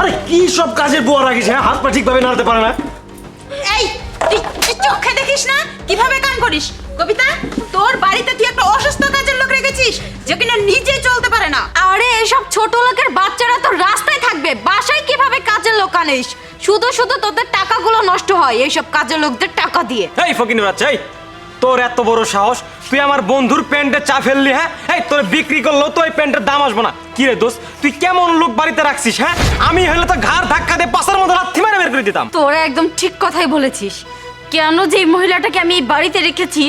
আরে কি সব কাজের বুয়া রাখিস হ্যাঁ? হাত পা ঠিকভাবে নাড়াতে পারে না। এই তুই তুই চোখে দেখিস না? কীভাবে কাম করিস? কবিতা তোর বাড়িতে তুই একটা অসুস্থ কাজের লোক রেখেছিস যে কিনা নিজে চলতে পারে না। আরে এসব ছোট লোকের বাচ্চারা তো রাস্তায় থাকবে। বাসায় কীভাবে কাজের লোক আনিস? শুধু শুধু তোদের টাকাগুলো নষ্ট হয় এইসব কাজের লোকদের টাকা দিয়ে। এই ফকিনের বাচ্চা এই। তোর এত বড় সাহস? তুই আমার বন্ধুর প্যান্টে চা ফেললি হ্যাঁ? এই তোর বিক্রি করল তো এই প্যান্টের দাম আসব না। কি রে দোস্ত তুই কেমন লোক বাড়িতে রাখছিস হ্যাঁ? আমি হলে তো ঘাড় ধাক্কা দিয়ে পাশের মধ্যে লাথি মেরে বের করে দিতাম। তোরা একদম ঠিক কথাই বলেছিস। কেন যে এই মহিলাটাকে আমি এই বাড়িতে রেখেছি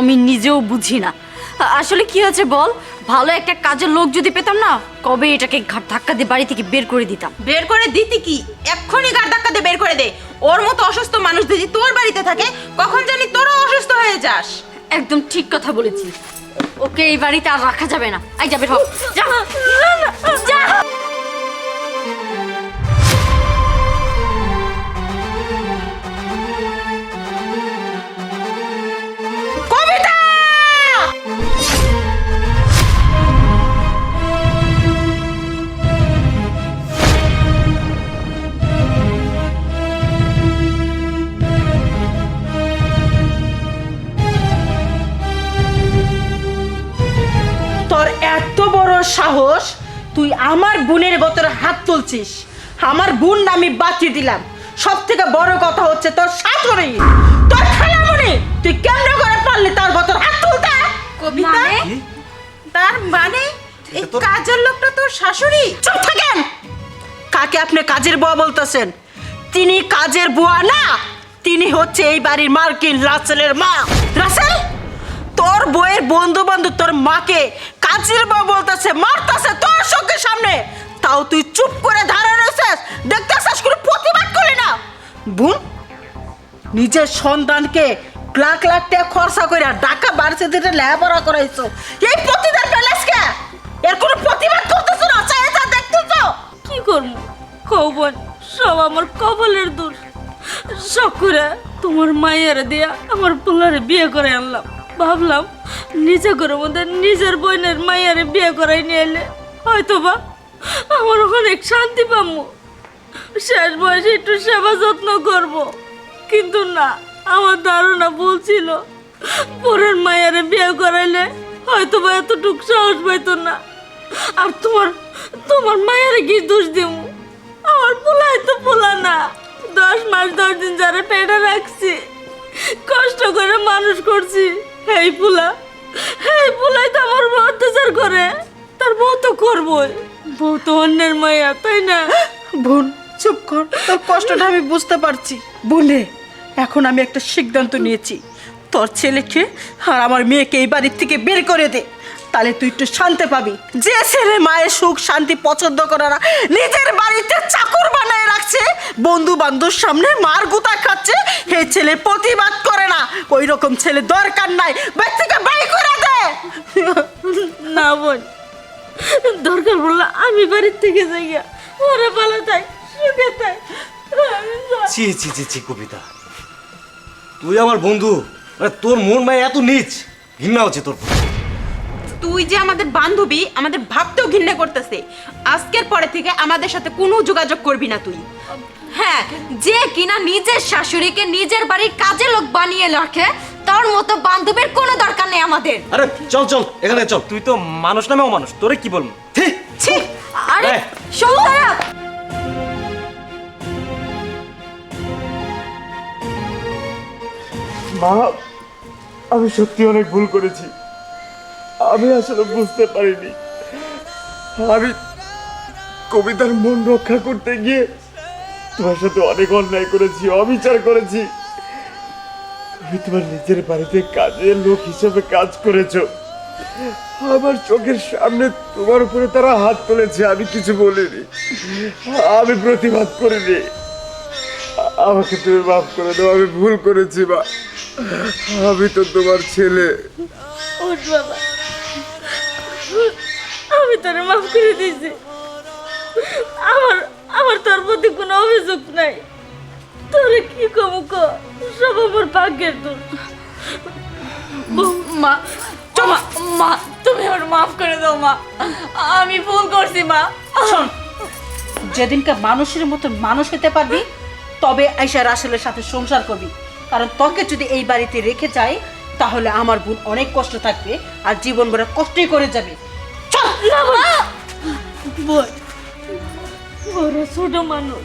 আমি নিজেও বুঝি না। আসলে কি হয়েছে বল ভালো একটা কাজের লোক যদি পেতাম না কবে এটাকে ঘাট ধাক্কা দিয়ে বাড়ি থেকে বের করে দিতাম? বের করে দিতি কি? এক্ষুনি গাড় ধাক্কা দিয়ে বের করে দে। ওর মতো অসুস্থ মানুষ যদি তোর বাড়িতে থাকে কখন জানি তোরও হয়ে যাস। একদম ঠিক কথা বলেছিস। ওকে এই বাড়িতে আর রাখা যাবে না। আই যাবে হোক যা। যা। সাহস তুই আমার বোনের ভেতরে হাত তুলছিস। আমার বোন না আমি বাঁচিয়ে দিলাম। সব থেকে বড় কথা হচ্ছে তোর শাশুড়ি তোর খালামণি তুই কেমন করে পারলি তার ভেতর হাত তুলতে। কবিতা? মানে? তার মানে? এই কাজের লোকটা তোর শাশুড়ি? চুপ থাকেন। কাকে আপনি কাজের বুয়া বলতেছেন? তিনি কাজের বুয়া না। তিনি হচ্ছে এই বাড়ির মার্কিন রাসেলের মা। রাসেল তোর বইয়ের বন্ধু বান্ধব তোর মাকে বউ বলতেছে, মারতেছে তোর চোখের সামনে। তাও তুই চুপ করে দাঁড়ায় রয়েছিস। দেখতেছিস কোনো প্রতিবাদ করলি না? বোন, নিজের সন্তানকে লাখ লাখ টাকা খরচা করে ঢাকা দিতে লেখাপড়া করাইছো। এই প্রতিদান পেলাস কে এর কোনো প্রতিবাদ করতেছো না? চাই যা দেখতেছো? কি করব? কৌবন সব আমার কবলের দোষ। সকরে তোমার মায়ের দিয়া আমার পোলারে বিয়ে করে আনলাম। ভাবলাম নিজে করে মধ্যে নিজের বোনের মায়ের বিয়ে করাই নিয়ে এলে। হয়তো বা আমার অনেক শান্তি পাবো। শেষ বয়সে একটু সেবা যত্ন করব। কিন্তু না, আমার ধারণা ভুল ছিল। পরের মায়ের বিয়ে করাইলে হয়তো বা এতটুকু সাহস পাইতো না। আর তোমার তোমার মায়ের কি দোষ দিব আমার পোলাই তো পোলা না। দশ মাস, দশ দিন যারা পেটে রাখছি। কষ্ট করে মানুষ করছি। এই পোলা। এই পোলাই তো আমার উপর অত্যাচার করে। তার বউ তো করবই। বউ তো অন্যের মায়া, তাই না? বোন, চুপ কর। তোর কষ্টটা আমি বুঝতে পারছি। বলে, এখন আমি একটা সিদ্ধান্ত নিয়েছি। তোর ছেলেকে আর আমার মেয়েকে এই বাড়ির থেকে বের করে দে। তাহলে তুই একটু শান্তি পাবি যে ছেলে মায়ের সুখ শান্তি পছন্দ করে না নিজের বাড়িতে চাকর বানায় রাখছে বন্ধু বান্ধব সামনে মার গুতা খাচ্ছে এই ছেলে প্রতিবাদ করে না ওই রকম ছেলে দরকার নাই বাড়ি বাই করে দে না বোন দরকার বললে আমি বাড়ির থেকে যাই ওরা ভালো থাক সুখে যাই। ছি ছি ছি ছি কবিতা তুই আমার বন্ধু মানে তোর মন মায় এত নিচ ঘৃণা হচ্ছে তোর। তুই যে আমাদের বান্ধবী আমাদের ভাবতেও ঘৃণা করতেছে। আজকের পরে থেকে আমাদের সাথে কোনো যোগাযোগ করবি না তুই। হ্যাঁ যে কিনা নিজের শাশুড়িকে নিজের বাড়ির কাজে লোক বানিয়ে রাখে তার মতো বান্ধবীর কোনো দরকার নেই আমাদের। আরে চল চল এখানে চল। তুই তো মানুষ নামেও মানুষ তোরে কি বলব? ঠিক ছি আরে এই। মা আমি সত্যি অনেক ভুল করেছি। আমি আসলে বুঝতে পারিনি। আমি কবিতার মন রক্ষা করতে গিয়ে তোমার সাথে অনেক অন্যায় করেছি, অবিচার করেছি। তুমি তোমার নিজের বাড়িতে কাজের লোক হিসেবে কাজ করেছ। আমার চোখের সামনে তোমার উপরে তারা হাত তুলেছে, আমি কিছু বলিনি। আমি প্রতিবাদ করিনি। আমাকে তুমি মাফ করে দাও, আমি ভুল করেছি বা আমি তো তোমার ছেলে। বাবা। আমি তোরে মাফ করে দিয়েছি। আমার আমার তোর প্রতি কোনো অভিযোগ নাই। তোরে কি কমু ক? সব আমার ভাগ্যের দোষ। মা মা মা, তুমি আমার মাফ করে দাও, মা। আমি ভুল করছি, মা। শোন, যেদিনকে মানুষের মতন মানুষ হতে পারবি, তবে আইসা রাসেলের সাথে সংসার করবি। কারণ তোকে যদি এই বাড়িতে রেখে যায় তাহলে আমার বোন অনেক কষ্ট থাকবে আর জীবন ভরে কষ্টই করে যাবে। চল! বল বড় ছোট মানুষ।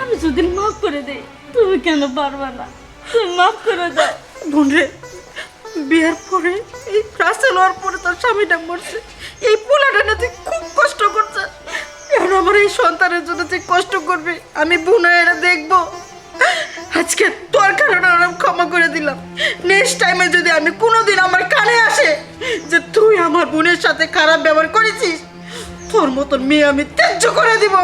আমি যদি মাফ করে দেই তুমি কেন পারবে না? তুমি মাফ করে দাও। বোন রে বিয়ের পরে এই রাসেল হওয়ার পরে তোর স্বামীটা মরছে। এই পোলাটা না তুই খুব কষ্ট করছে। এখন আমার এই সন্তানের জন্য তুই কষ্ট করবি আমি বোন এটা দেখব। আজকে তোর কারণে আমি ক্ষমা করে দিলাম। নেক্সট টাইমে যদি আমি কোনোদিন আমার কানে আসে যে তুই আমার বোনের সাথে খারাপ ব্যবহার করেছিস, তোর মতন মেয়ে আমি ত্যায্য করে দিব।